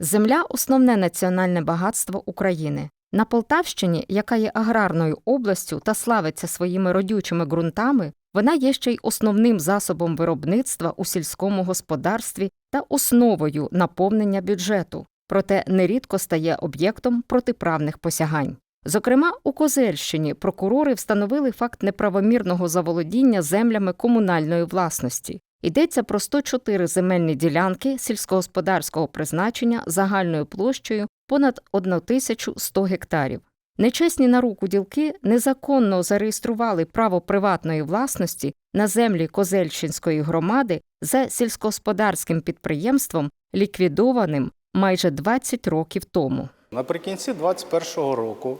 Земля основне національне багатство України. На Полтавщині, яка є аграрною областю та славиться своїми родючими ґрунтами, вона є ще й основним засобом виробництва у сільському господарстві та основою наповнення бюджету, проте нерідко стає об'єктом протиправних посягань. Зокрема, у Козельщині прокурори встановили факт неправомірного заволодіння землями комунальної власності. Йдеться про 104 земельні ділянки сільськогосподарського призначення загальною площею понад 1100 гектарів. Нечесні на руку ділки незаконно зареєстрували право приватної власності на землі Козельщинської громади за сільськогосподарським підприємством, ліквідованим майже 20 років тому. Наприкінці 2021 року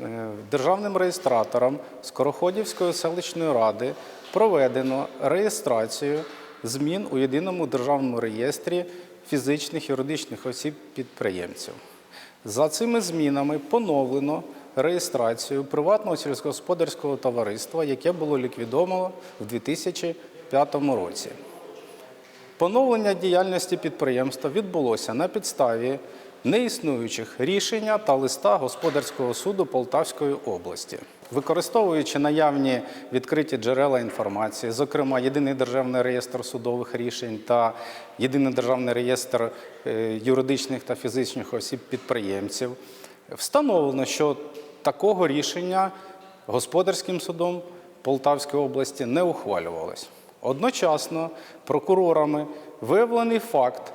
е, державним реєстратором Скороходівської селищної ради проведено реєстрацію змін у єдиному державному реєстрі фізичних і юридичних осіб підприємців. За цими змінами поновлено реєстрацію приватного сільськогосподарського товариства, яке було ліквідовано в 2005 році. Поновлення діяльності підприємства відбулося на підставі неіснуючих рішення та листа Господарського суду Полтавської області. Використовуючи наявні відкриті джерела інформації, зокрема Єдиний державний реєстр судових рішень та Єдиний державний реєстр е, юридичних та фізичних осіб підприємців, встановлено, що такого рішення господарським судом Полтавської області не ухвалювалось. Одночасно прокурорами виявлений факт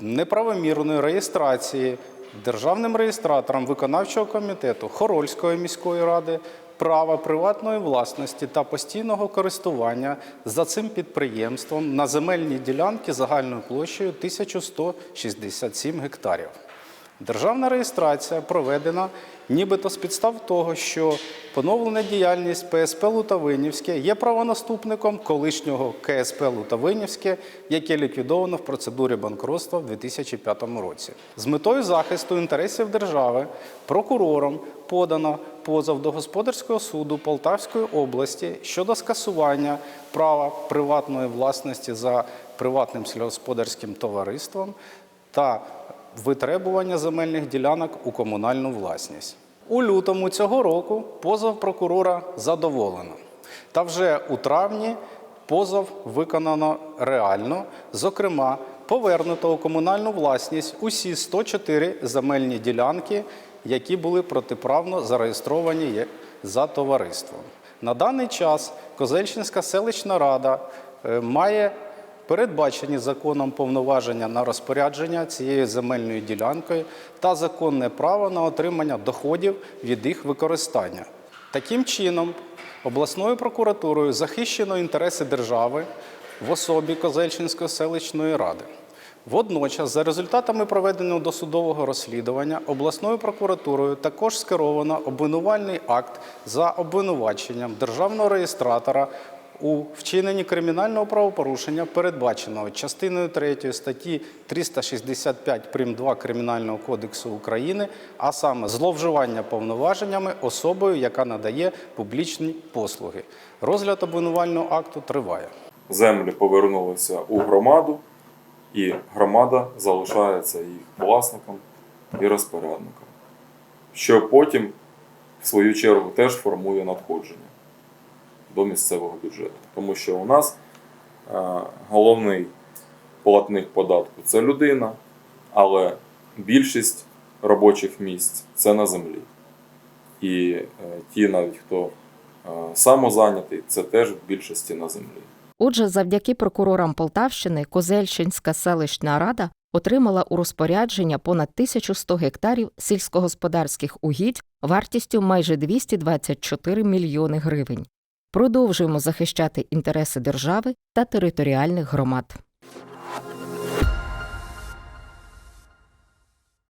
неправомірної реєстрації державним реєстратором виконавчого комітету Хорольської міської ради права приватної власності та постійного користування за цим підприємством на земельні ділянки загальною площею 1167 гектарів. Державна реєстрація проведена нібито з підстав того, що поновлена діяльність ПСП Лутавинівське є правонаступником колишнього КСП Лутавинівське, яке ліквідовано в процедурі банкротства в 2005 році. З метою захисту інтересів держави прокурором подано позов до господарського суду Полтавської області щодо скасування права приватної власності за приватним сільськогосподарським товариством та витребування земельних ділянок у комунальну власність. У лютому цього року позов прокурора задоволено. Та вже у травні позов виконано реально, зокрема, повернуто у комунальну власність усі 104 земельні ділянки, які були протиправно зареєстровані за товариством. На даний час Козельщинська селищна рада е, має передбачені законом повноваження на розпорядження цією земельною ділянкою та законне право на отримання доходів від їх використання. Таким чином, обласною прокуратурою захищено інтереси держави в особі Козельщинської селищної ради. Водночас, за результатами проведеного досудового розслідування, обласною прокуратурою також скеровано обвинувальний акт за обвинуваченням державного реєстратора у вчиненні кримінального правопорушення, передбаченого частиною 3 статті 365 прим. 2 Кримінального кодексу України, а саме зловживання повноваженнями особою, яка надає публічні послуги. Розгляд обвинувального акту триває. землі повернулися у громаду, і громада залишається їх власником і розпорядником, що потім, в свою чергу, теж формує надходження до місцевого бюджету. Тому що у нас е, головний платник податку це людина, але більшість робочих місць це на землі. І е, ті, навіть хто е, самозайнятий, це теж в більшості на землі. Отже, завдяки прокурорам Полтавщини Козельщинська селищна рада отримала у розпорядження понад 1100 гектарів сільськогосподарських угідь вартістю майже 224 мільйони гривень. Продовжуємо захищати інтереси держави та територіальних громад.